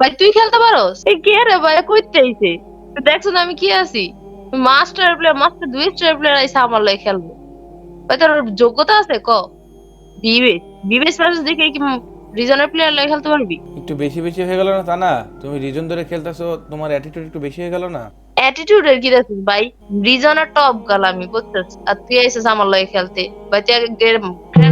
ভাই তুই খেলতে পারোস? এই কে রে ভাই কইতে আইছে? তুই দেখছ না আমি কি আছি? মাস্টার প্লেয়ার মাস্টার দুই স্টার প্লেয়ার আইসা আমার লাগে খেলব। ভাই তোর যোগ্যতা আছে ক? বিবেশ। বিবেশ পারস দেখে কি রিজনের প্লেয়ার লাগে খেলতে পারবি? একটু বেশি বেশি হয়ে গেল না তা না? তুমি রিজন ধরে খেলতেছো তোমার অ্যাটিটিউড একটু বেশি হয়ে গেল না? অ্যাটিটিউডের কি দেখছিস ভাই? রিজনের টপ গাল আমি বুঝছিস? আর তুই আইসিস আমার লাগে খেলতে। ভাই তুই আগে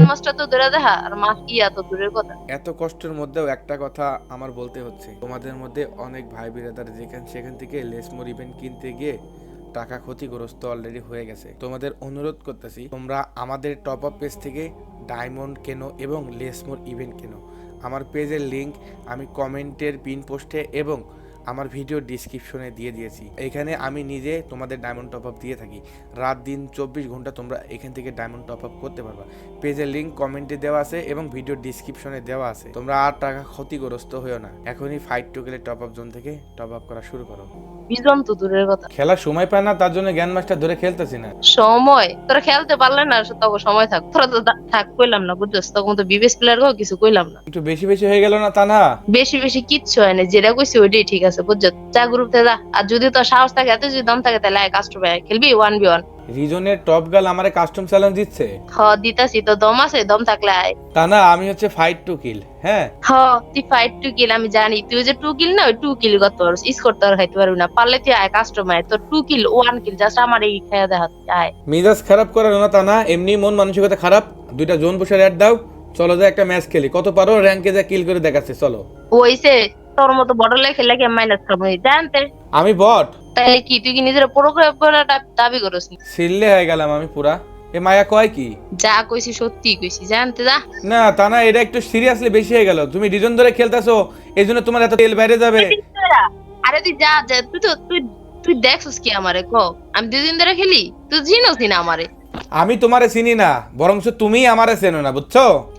মাস্টার তো দূরে দেখা, আর মাস ইয়া তো দূরের কথা? এত কষ্টের মধ্যেও একটা কথা আমার বলতে হচ্ছে। তোমাদের মধ্যে অনেক ভাই বিরাদার যেখান, সেখান থেকে লেসমোর ইভেন্ট কিনতে গিয়ে টাকা ক্ষতিগ্রস্ত অলরেডি হয়ে গেছে। তোমাদের অনুরোধ করতেছি, তোমরা আমাদের টপ আপ পেজ থেকে ডায়মন্ড কেনো এবং লেসমোর ইভেন্ট কেনো। আমার পেজের লিংক আমি কমেন্টের পিন পোস্টে এবং আমার ভিডিও ডিসক্রিপশনে দিয়ে দিয়েছি। এখানে আমি নিজে তোমাদের ডায়মন্ড টপ আপ দিয়ে থাকি। রাত দিন চব্বিশ ঘণ্টা তোমরা এখান থেকে ডায়মন্ড টপ আপ করতে পারবা। পেজের লিংক কমেন্টে দেওয়া আছে এবং ভিডিও ডিসক্রিপশনে দেওয়া আছে। তোমরা আর টাকা ক্ষতিগ্রস্ত হয়েও না। এখনই ফাইট টু গেলে টপ আপ জোন থেকে টপ আপ করা শুরু করো। রিজন তো দূরের কথা। খেলার সময় পায় না তার জন্য জ্ঞান মাস্টার ধরে খেলতেছি না। সময়? তোরা খেলতে পারলে না তখন সময় থাক। তোরা তো থাক কইলাম না বুঝছস? তখন তো বিবেশ প্লেয়ার কিছু কইলাম না। একটু বেশি বেশি হয়ে গেল না তা না বেশি বেশি কিচ্ছু হয় না যেটা কইছি ওইটাই ঠিক আছে। বুঝছ? যা গ্রুপ থেকে যা। আর যদি তোর সাহস থাকে এত যদি দম থাকে তাহলে কাস্টমার খেলবি? ওয়ান বি ওয়ান রিজনের টপ গার্ল আমারে কাস্টম চ্যালেঞ্জ দিচ্ছে? হ দিতাছি। তো দম আছে? দম থাকলে আয়। তা না আমি হচ্ছে ফাইট টু কিল হ্যাঁ? হ তুই ফাইট টু কিল আমি জানি। তুই যে টু কিল না ওই টু কিল পারস স্কোর তোর খাইতে পারবি না। পারলে তুই আয় কাস্টমার তোর two kill one kill just আমার এই খেয়া দেখা আয়। মিজাজ খারাপ করার না তা না এমনি মন মানসিকতা খারাপ। দুইটা জোন বসে অ্যাড দাও। চলো যা একটা ম্যাচ খেলি। কত পারো? র্যাঙ্কে যা কিল করে দেখাচ্ছে চলো। ওইসে তোর মতো বড় লেগে খেলে কি মাইনাস খাব? জানতে আমি বট তাহলে কি তুই কি নিজের প্রোগ্রাম দাবি করস নি? সিললে হয়ে গেলাম আমি পুরা। এ মায়া কয় কি? যা কইছি সত্যি কইছি। জানতে যা। না তা না এটা একটু সিরিয়াসলি বেশি হয়ে গেল। তুমি রিজন ধরে খেলতেছো এই জন্য তোমার এত তেল বাইরে যাবে। আরে তুই যা যা তুই তো তুই তুই দেখছিস কি আমারে ক? আমি দুদিন ধরে খেলি তুই চিনোস না আমারে। আমি তোমারে চিনি না বরং তুমি আমারে চেনো না বুঝছ?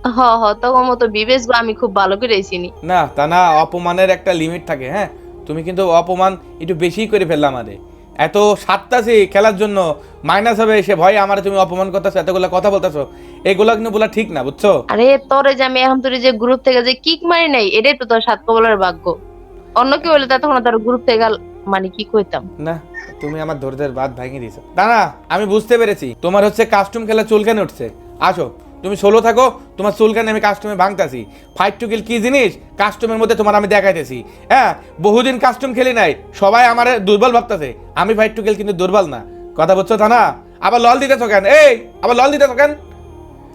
হ হ তখন মতো বিবেশ গো আমি খুব ভালো করে চিনি। না তা না অপমানের একটা লিমিট থাকে হ্যাঁ? তুমি কিন্তু অপমান একটু বেশি করে ফেললাম আমারে। এত সাতটাছি খেলার জন্য মাইনাস হবে সে ভয়ে আমার তুমি অপমান করতেছো এতগুলো কথা বলতেছো এগুলো কিন্তু বলা ঠিক না বুঝছ? আরে তোরে যে আমি এখন তোরে যে গ্রুপ থেকে যে কিক মারি নাই এটাই তো তোর সাত কবলের ভাগ্য। অন্য কেউ হলে তখন তোর গ্রুপ থেকে গেল মানে কি কইতাম? না তুমি আমার ধৈর্যের বাদ ভাঙিয়ে দিয়েছ। না আমি বুঝতে পেরেছি। তোমার হচ্ছে কাস্টম খেলা চুলকানে উঠছে? আসো, তুমি সোলো থাকো, তোমার চুলকানে আমি কাস্টমে ভাঙতেছি? ফাইট টু কিল কি জিনিস? কাস্টমের মধ্যে তোমার আমি দেখাইতেছি। হ্যাঁ বহুদিন কাস্টম খেলি নাই, সবাই আমার দুর্বল ভাবতেছে। আমি ফাইট টু কিল কিন্তু দুর্বল না। কথা বলছো তা না আবার লল দিতেছো কেন? এই, আবার লল দিতেছো কেন?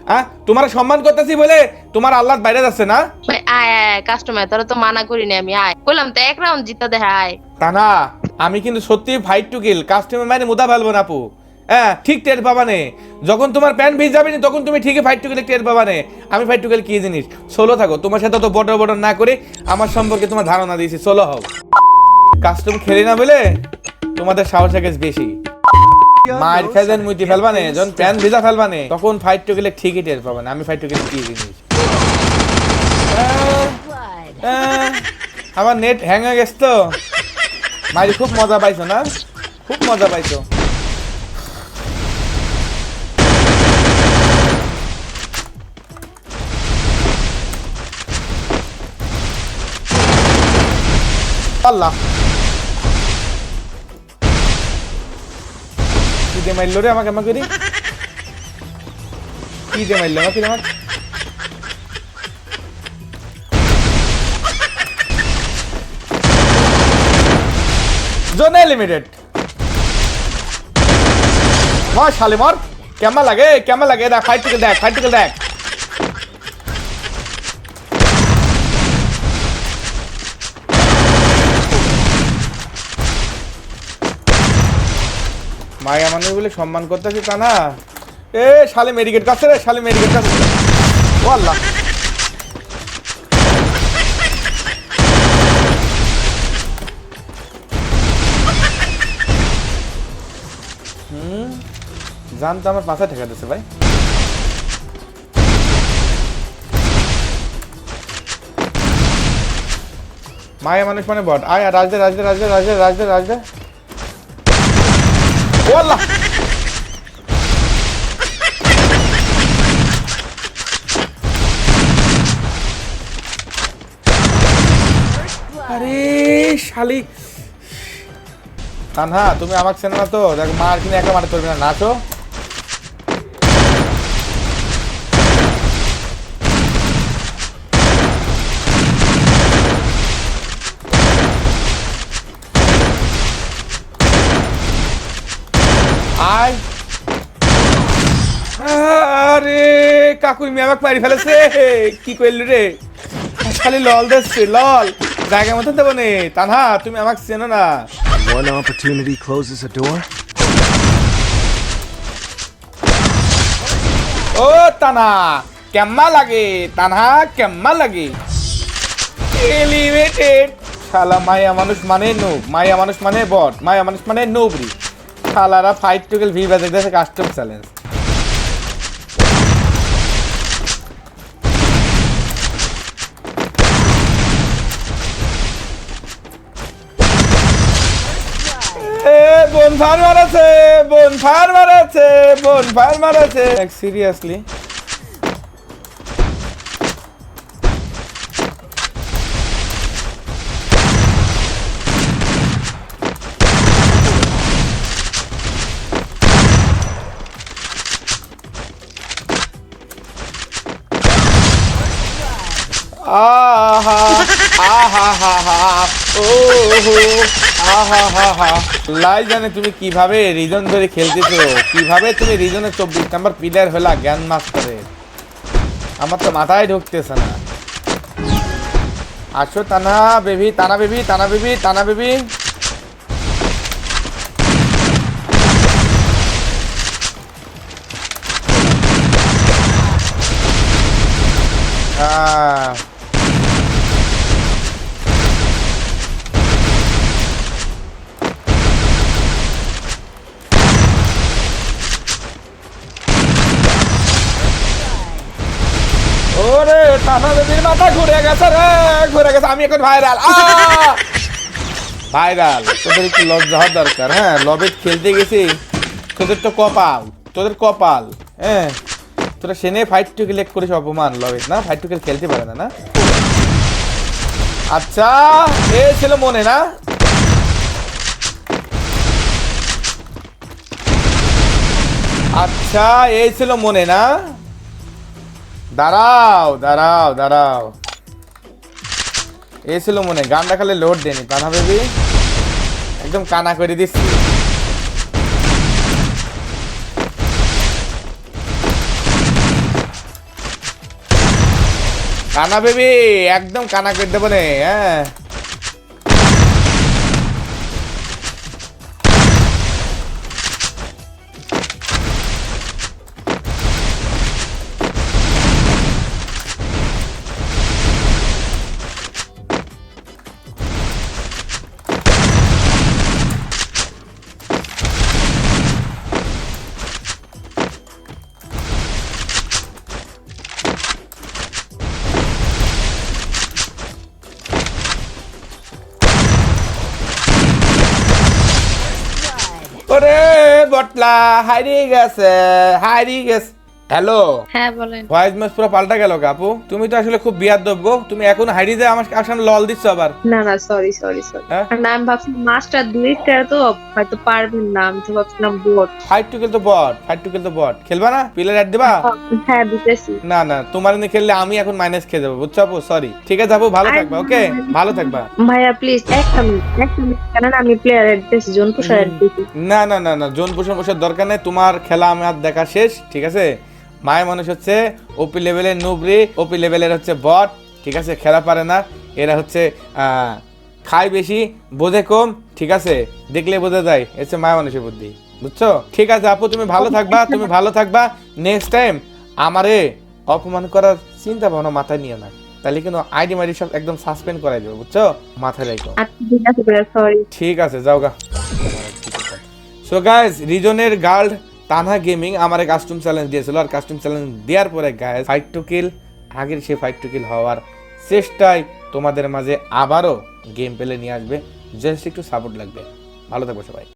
হ্যাঁ? তোমার সম্মান করতেছি বলে তোমার আল্লাহ বাইরে যাচ্ছে না? ভাই আয় আয় কাস্টমার তোরা তো মানা আমি আয়। বললাম তো এক রাউন্ড জিতা দেখা আয়। তা না আমি কিন্তু সত্যি ফাইট টু কিল কাস্টমার মানে মুদা ফেলব না আপু। হ্যাঁ ঠিক টের পাবা নে। যখন তোমার প্যান্ট ভিজ যাবে না তখন তুমি ঠিকই ফাইট টু কিলে টের পাবা নে। আমি ফাইট টু কিল কি জিনিস? সোলো থাকো। তোমার সাথে তো বড় বড় না করে আমার সম্পর্কে তোমার ধারণা দিয়েছি সোলো হও। কাস্টম খেলি না বলে তোমাদের সাহস বেশি। মায়ের খেলেন মুইতি ফেলবানে যখন প্যান্ট ভিজা ফেলবানে তখন ফাইট টু কিলে ঠিকই টের পাবানে আমি ফাইট টু কিলে কি জিনিস? আহ, আহ, আমার নেট হ্যাং হয়ে গেছে তো। মাইরি খুব মজা পাইছো না? খুব মজা পাইছো। আল্লাহ। দিয়ে মারলো রে আমাকে আমাকে রে। কি দিয়ে মারলো আমাকে আমাকে। Zone limited. মর শালে মর কেমন লাগে কেমন লাগে? দেখ ফাইট টিকেল দেখ ফাইট টিকেল দেখ। মায়া মানুষ বলে সম্মান করতেছি তা না। এ শালে মেডিকেট কাছে রে শালে মেডিকেট কাছে। ও আল্লাহ। জান তো আমার পাশে ঠেকা দিচ্ছে ভাই। মায়া মানুষ মানে বট। আয় রাজদে রাজদে রাজদে রাজদে রাজদে রাজদে শালি তানহা, তুমি আমাকে চেনো না তো। দেখো মার কিনে একা মারতে পারবে না। নাচো। আরে, কাকুই মি আমাকে মারি ফেলেছে। কি করলি রে? খালি লল দেখছে লল। জায়গা মতো দেবো নে। তানহা তুমি আমাকে চেনো না। One opportunity closes a door. ও তানা কেম্মা লাগে। তানহা কেম্মা লাগে। এলিভেটেড শালা মায়া মানুষ মানে নো মায়া মানুষ মানে বট মায়া মানুষ মানে নোবরি। শালারা ফাইট টুকেল ভি বাজে দেশে custom challenge বোন ফার মারাছে বোন ফার মারাছে বোন ফার মারাছে সিরিয়াসলি আহা আহা হা হা ও হো আহা হা হা লাই জানে তুমি কীভাবে রিজন ধরে খেলতেছো? কীভাবে তুমি রিজনের চব্বিশ নাম্বার প্লেয়ার হলা জ্ঞান মাস্টারের আমার তো মাথায় ঢুকতেছে না। আসো তানা বেবি তানা বেবি তানা বেবি তানা বেবি। ওরে টানা বেবির মাথা ঘুরে গেছে রে, ঘুরে গেছে। আমি এখন ভাইরাল ভাইরাল তোদের একটু লজ্জা হওয়ার দরকার হ্যাঁ? লবে খেলতে গেছি, তোদের তো কপাল, তোদের কপাল হ্যাঁ? তোরা সেনে ফাইট টু কিলেক্ট করিস অপমান লবে না? ফাইট টু খেলতে পারে না না? আচ্ছা এ ছিল মনে, না? আচ্ছা এই ছিল মনে, না? দাঁড়াও দাঁড়াও দাঁড়াও। এ ছিল মনে, গানটা খালি লোড দেনি কানা বেবি একদম কানা করে দিচ্ছি কানা বেবি একদম কানা করে দেবো নে হ্যাঁ। বটলা হারিয়ে গেছে হারিয়ে গেছে। হ্যালো? হ্যাঁ বলেন। ভয়েস মেস পুরো পাল্টা গেল আপু। তুমি তো আসলে খুব বিয়ার দেব গো। তুমি এখন হারিয়ে যায় আমার সামনে লল দিচ্ছ আবার। না না সরি সরি সরি? না আমি ভাবছিলাম মাস্টার দুই স্টার তো হয়তো পারবেন না আমি তো ভাবছিলাম বোট ফাইট টু কিল তো বট ফাইট টু কিল তো বট খেলবা না? প্লেয়ার অ্যাড দিবা? হ্যাঁ দিতেছি। না না তোমার নিয়ে খেললে আমি এখন মাইনাস খেয়ে যাব বুঝছ আপু? সরি ঠিক আছে আপু ভালো থাকবা ওকে ভালো থাকবা। ভাইয়া প্লিজ একটা মিনিট একটা মিনিট কেন না আমি প্লেয়ার অ্যাড দিতেছি জন পুষার অ্যাড দিতেছি। না না না না জোন পোষণ বসার দরকার নেই তোমার খেলা আমার দেখা শেষ ঠিক আছে? মায়ের মানুষ হচ্ছে ওপি লেভেলের নুবরি ওপি লেভেলের হচ্ছে বট ঠিক আছে? খেলা পারে না এরা হচ্ছে খায় বেশি বোঝে কম ঠিক আছে? দেখলে বোঝা যায় এ হচ্ছে মায়া মানুষের বুদ্ধি বুঝছ? ঠিক আছে আপু তুমি ভালো থাকবা তুমি ভালো থাকবা। নেক্সট টাইম আমারে অপমান করার চিন্তা ভাবনা মাথায় নিয়ে না। তাহলে কিন্তু আইডি মাইডি সব একদম সাসপেন্ড করাই দেবে বুঝছ? মাথায় রেখো। আচ্ছা ঠিক আছে যাও গা। সো গাইস রিজনের গার্ড তানহা গেমিং আমার কাস্টম চ্যালেঞ্জ দিয়েছিল। আর কাস্টম চ্যালেঞ্জ দেওয়ার পরে গায়ে ফাইট টু কিল আগের সে ফাইট টু কিল হওয়ার চেষ্টায় তোমাদের মাঝে আবারও গেম পেলে নিয়ে আসবে। জাস্ট একটু সাপোর্ট লাগবে। ভালো থাকবে সবাই।